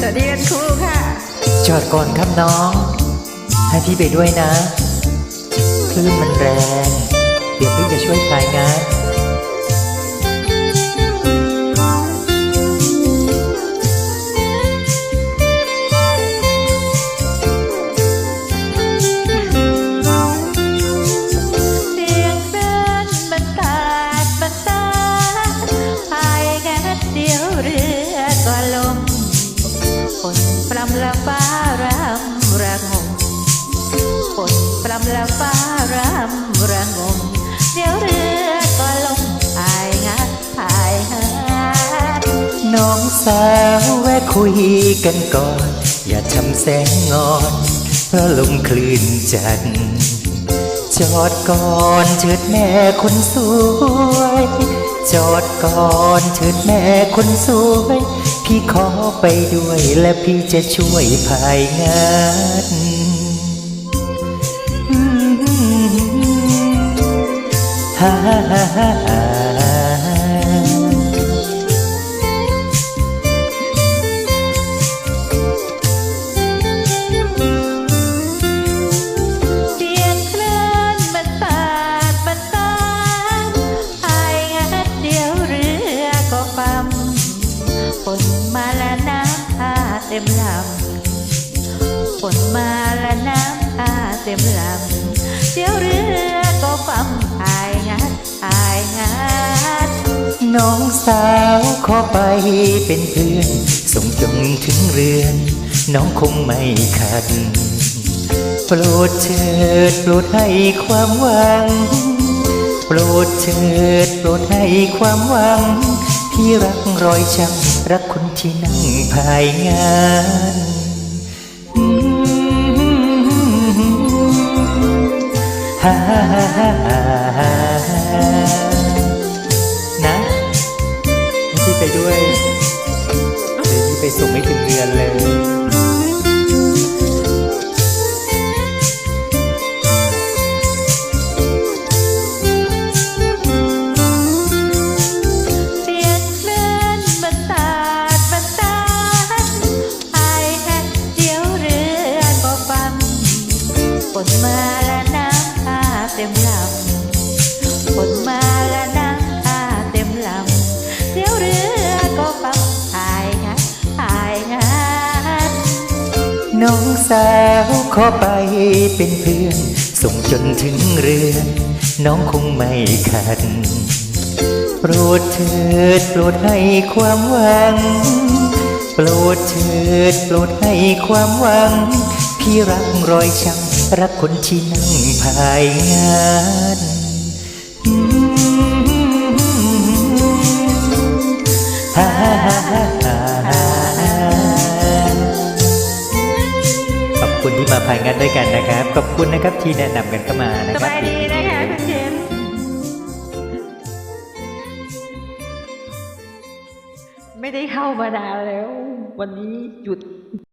สวัสดีคุณครูค่ะ จอดก่อนครับน้อง ให้พี่ไปด้วยนะ คลื่นมันแรง เดี๋ยวพี่จะช่วยพายงานเสียงเดินบันตาดบันตาดพายแค่เดียวเรือก็ลม ฝนปรำละฟ้ารำระงมฝนปรำละฟ้ารำระงมเดี๋ยวเรือก็ลงพายงัดพายหาน้องสาวแวะคุยกันก่อน อย่าทำแสงงอนเพราะลมคลื่นจันทร์จอดก่อนเถิดแม่คนสวย จอดก่อนเถิดแม่คนสวย พี่ขอไปด้วยและพี่จะช่วยภายงานฮ่าฮ่าฮ่า ต็มลำฝนมาและน้ำพาเต็มลำเดี๋ยวเรือก็ปั๊มพายงัดพายงัดน้องสาวขอไปเป็นเพื่อนส่งจงถึงเรือน น้องคงไม่ขัดโปรดเถิดโปรดให้ความหวัง โปรดเถิดโปรดให้ความหวัง พี่รักรอยช้ำ รักคนที่นั่งภายงานอืมฮ่าฮ่าฮ่าฮ่าฮ่านะให้พี่ไปด้วยเดี๋ยวพี่ไปส่งให้ถึงเรือนเลย น้องสาวขอไปเป็นเพื่อน ส่งจนถึงเรือน น้องคงไม่ขัด โปรดเถิดโปรดให้ความหวัง โปรดเถิดโปรดให้ความหวัง พี่รักรอยช้ำรักคนที่นั่งภายงานฮ่าฮ่าฮ่า คุณที่มาพายงานด้วยกันนะครับ ขอบคุณนะครับที่แนะนำกันเข้ามานะสครับบายดีนะคะคุณเจมส์ไม่ได้เข้ามานานแล้ว วันนี้หยุด